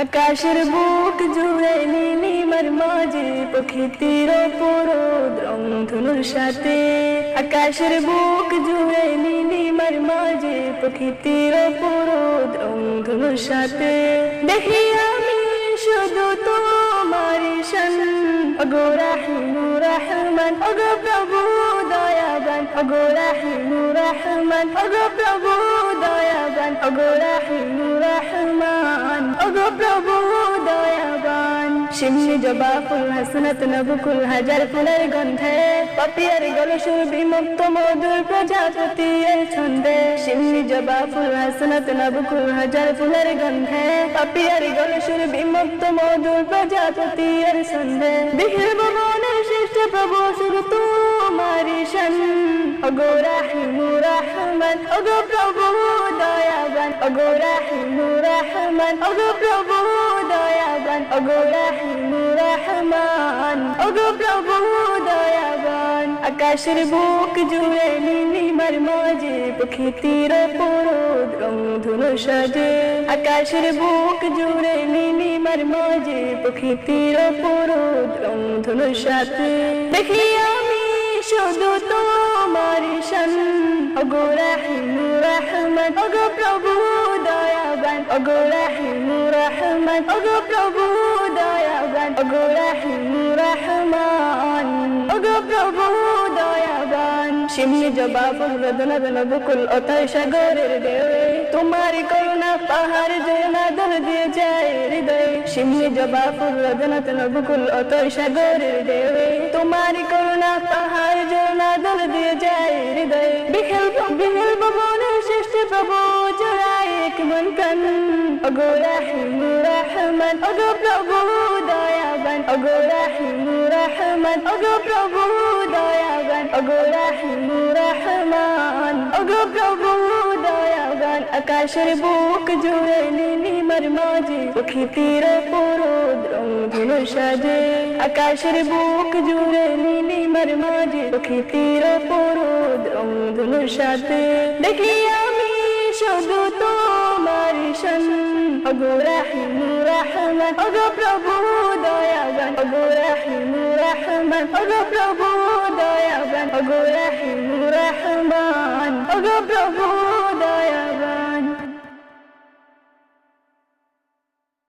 আকাশের বুক জুড়ে নীলিমার মাঝে প্রকৃতির পরদ রংধনুর সাথে। আকাশের বুক জুড়ে নীলিমার মাঝে প্রকৃতির পরদ রংধনুর সাথে। দেখি আমি শুধু তোমার শান অগো রাহিমু রহমান অগো প্রভু দয়াবান। অগো রাহিমু রহমান অগো প্রভু দয়াবান। অগো শিমনি জবা ফুল হাসনাত নবকুল হাজার ফুলের গন্ধে, পাপিয়ার গলসুর বিমুক্ত মধুর প্রজাপতি এর ছন্দে। শিমনি জবা ফুল হাসনাত নবকুল হাজার ফুলের গন্ধে, পাপিয়ার গলসুর বিমুক্ত মধুর প্রজাপতি এর ছন্দে। বিহির ভবনের শ্রেষ্ঠ প্রভু শুধু তোমারি শান। অগো রাহিমু রহমান অগো প্রভু দয়াবান। অগো রাহিমু রহমান অগো প্রভু দয়াবান দয়াবান আকাশের বুক জুড়ে নীলিমার মাঝে প্রকৃতির পরদ রংধনু সাজে প্রকৃতির পরদ রংধনু সাথে দেখি আমি শুধু তোমার শান অগো রাহিমু প্রভু অগো রাহিমু রহমান। অগো প্রভু দয়াবান। অগো রাহিমু রহমান। অগো প্রভু দয়াবান। শিমনি জবা ফুল রদনদন বকুল অতয় সাগরের ঢেউয়ে তোমার করুণা পাহাড় জোনা দল দিয়ে যায় হৃদয়। শিমনি জবা ফুল রদনদন বকুল অতয় সাগরের ঢেউয়ে তোমার করুণা পাহাড় জোনা দল দিয়ে যায় হৃদয়। বিহেল বিহেল ভবনের শ্রেষ্ঠ প্রভু জোড়ায় মন কান অগো রাহিমু রহমান অগো প্রভু দয়াবান। অগো রাহিমু রহমান অগো প্রভু দয়াবান। অগো রাহিমু রহমান অগো প্রভু দয়াবান। আকাশের বুক জুড়ে নীলিমার মাঝে, প্রকৃতির পরদ রংধনু সাজে। আকাশের বুক জুড়ে নীলিমার মাঝে, প্রকৃতির পরদ রংধনু সাথে দেখি শুধু তোমার শান অগো রাহিমু, রহমান। অগো প্রভু, দয়াবান। অগো রাহিমু, রহমান। অগো প্রভু, দয়াবান। অগো রাহিমু, রহমান। অগো প্রভু দয়াবান